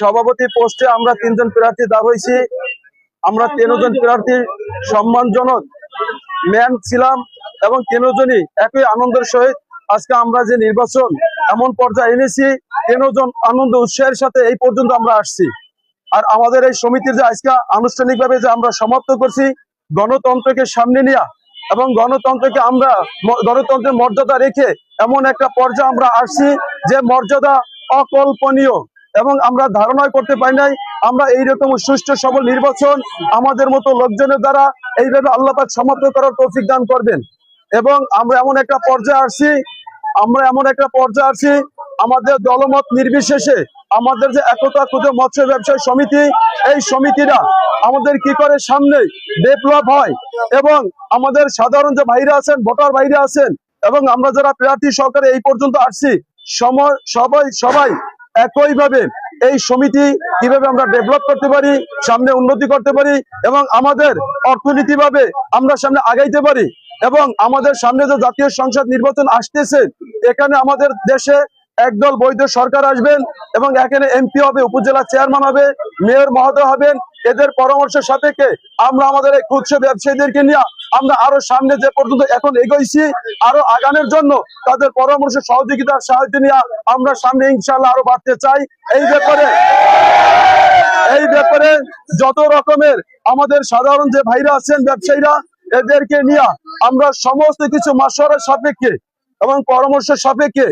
সভাপতি পোস্টে আমরা তিনজন প্রার্থী দাঁড় হয়েছি। আমরা তিনজন প্রার্থী সম্মানজনক ম্যান ছিলাম এবং তিনজনই একই আনন্দের সহিত আজকে আমরা যে নির্বাচন, এমন পর্যায়ে এনেছি, তিনজন আনন্দ উৎসাহের সাথে এই পর্যন্ত আমরা আসছি। আর আমাদের এই সমিতির যে আজকে আনুষ্ঠানিকভাবে যে আমরা সমাপ্ত করছি, গণতন্ত্রকে সামনে নিয়ে এবং গণতন্ত্রকে আমরা গণতন্ত্রের মর্যাদা রেখে এমন একটা পর্যায়ে আমরা আসছি যে মর্যাদা অকল্পনীয়। এবং আমরা ধারণা করতে পারি নাই, আমরা এইরকম সুষ্ঠু, সবল নির্বাচন আমাদের মতো লোকজনের দ্বারা এইভাবে আল্লাপাক সমাপ্ত করার তৌফিক দান করবেন। এবং আমরা এমন একটা পর্যায়ে আসছি, আমরা এমন একটা পর্যায়ে আছি আমাদের দলমত নির্বিশেষে আমাদের যে একতা ক্ষুদ্র মৎস্য ব্যবসায়ী সমিতি, এই সমিতিরা আমাদের কি করে সামনে ডেভেলপ হয় এবং আমাদের সাধারণ যে ভাইরা আছেন, ভোটার ভাইরা আছেন এবং আমরা যারা প্রার্থী সহকারে এই পর্যন্ত আসছি, সময়, সবাই সবাই একইভাবে এই সমিতি কীভাবে আমরা ডেভেলপ করতে পারি, সামনে উন্নতি করতে পারি এবং আমাদের অর্থনীতিভাবে আমরা সামনে আগাইতে পারি এবং আমাদের সামনে যে জাতীয় সংসদ নির্বাচন আসতেছে, এখানে আমাদের দেশে একদল বৈধ সরকার আসবেন এবং এখানে এমপি হবে, উপজেলা চেয়ারম্যান হবে মেয়র মহোদয় হবেন। এদের পরামর্শ সাপেক্ষে আমরা আমাদের এই খুচরো ব্যবসায়ীদেরকে নিয়ে আমরা আরও সামনে যে পর্যন্ত এখন এগোইছি, আরও আগানোর জন্য তাদের পরামর্শ সহযোগিতার সাহায্য নিয়ে আমরা সামনে ইনশাল্লাহ আরও বাড়তে চাই। এই ব্যাপারে এই ব্যাপারে যত রকমের আমাদের সাধারণ যে ভাইরা আছেন, ব্যবসায়ীরা, এদেরকে নিয়ে আমরা সমস্ত কিছু মাসরের সাপেক্ষে এবং পরামর্শ সাপেক্ষে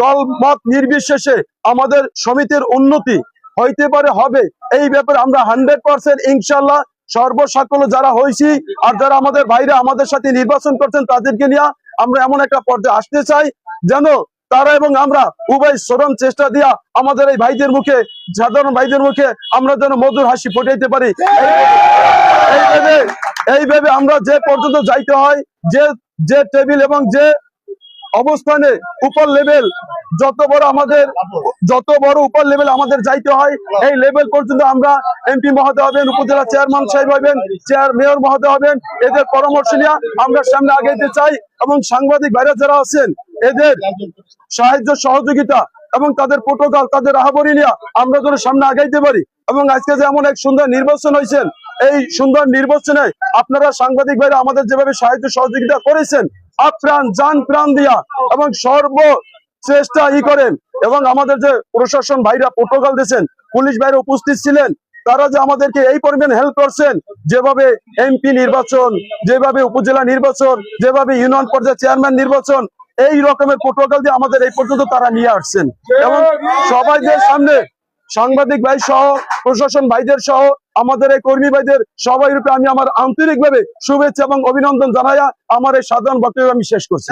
দল মত নির্বিশেষে আমাদের সমিতির উন্নতি হইতে পারে, হবে। এই ব্যাপারে আমরা হান্ড্রেড পার্সেন্ট ইনশাল্লাহ সর্বসাকল যারা হয়েছি আর যারা আমাদের ভাইরা আমাদের সাথে নির্বাচন করছেন তাদেরকে নিয়ে আমরা এমন একটা পর্যায়ে আসতে চাই যেন তারা এবং আমরা উভয় শ্রম চেষ্টা দিয়া আমাদের এই ভাইদের মুখে, সাধারণ ভাইদের মুখে আমরা যেন মধুর হাসি ফুটাইতে পারি। এই- এইভাবে এইভাবে আমরা যে পর্যন্ত যাইতে হয়, যে যে টেবিল এবং যে অবস্থানে উপর লেভেল যত বড় আমাদের, যত বড় উপর লেভেল আমাদের যাইতে হয়, এই লেভেল পর্যন্ত আমরা এমপি মহোদয় হবেন, উপজেলা চেয়ারম্যান সাহেব হবেন চেয়ার মেয়র মহোদয় হবেন। এদের পরামর্শ নিয়ে আমরা সামনে আগাইতে চাই এবং সাংবাদিক ভাইরা যারা আছেন, এদের সাহায্য, সহযোগিতা এবং তাদের প্রোটোকল তাদের আহাবরি নিয়ে আমরা যেন সামনে আগাইতে পারি। এবং আজকে যে এমন এক সুন্দর নির্বাচন হয়েছেন এই সুন্দর নির্বাচনে আপনারা সাংবাদিক ভাইরা আমাদের যেভাবে সাহায্য, সহযোগিতা করেছেন আপ্রাণ যান প্রাণ দিয়া এবং সর্ব চেষ্টা ই করেন। এবং আমাদের যে প্রশাসন ভাইরা প্রোটোকল দিয়েছেন, পুলিশ ভাইরা উপস্থিত ছিলেন, তারা যে আমাদেরকে এই পরিমাণ হেল্প করছেন, যেভাবে এমপি নির্বাচন, যেভাবে উপজেলা নির্বাচন, যেভাবে ইউনিয়ন পর্যায়ে চেয়ারম্যান নির্বাচন, এই রকমের প্রোটোকল দিয়ে আমাদের এই পর্যন্ত তারা নিয়ে আসছেন। এবং সবাইদের সামনে সাংবাদিক ভাই সহ, প্রশাসন ভাইদের সহ, আমাদের এই কর্মী ভাইদের সবাই রূপে আমি আমার আন্তরিকভাবে শুভেচ্ছা এবং অভিনন্দন জানাইয়া আমার এই সাধারণ বক্তব্য আমি শেষ করছি।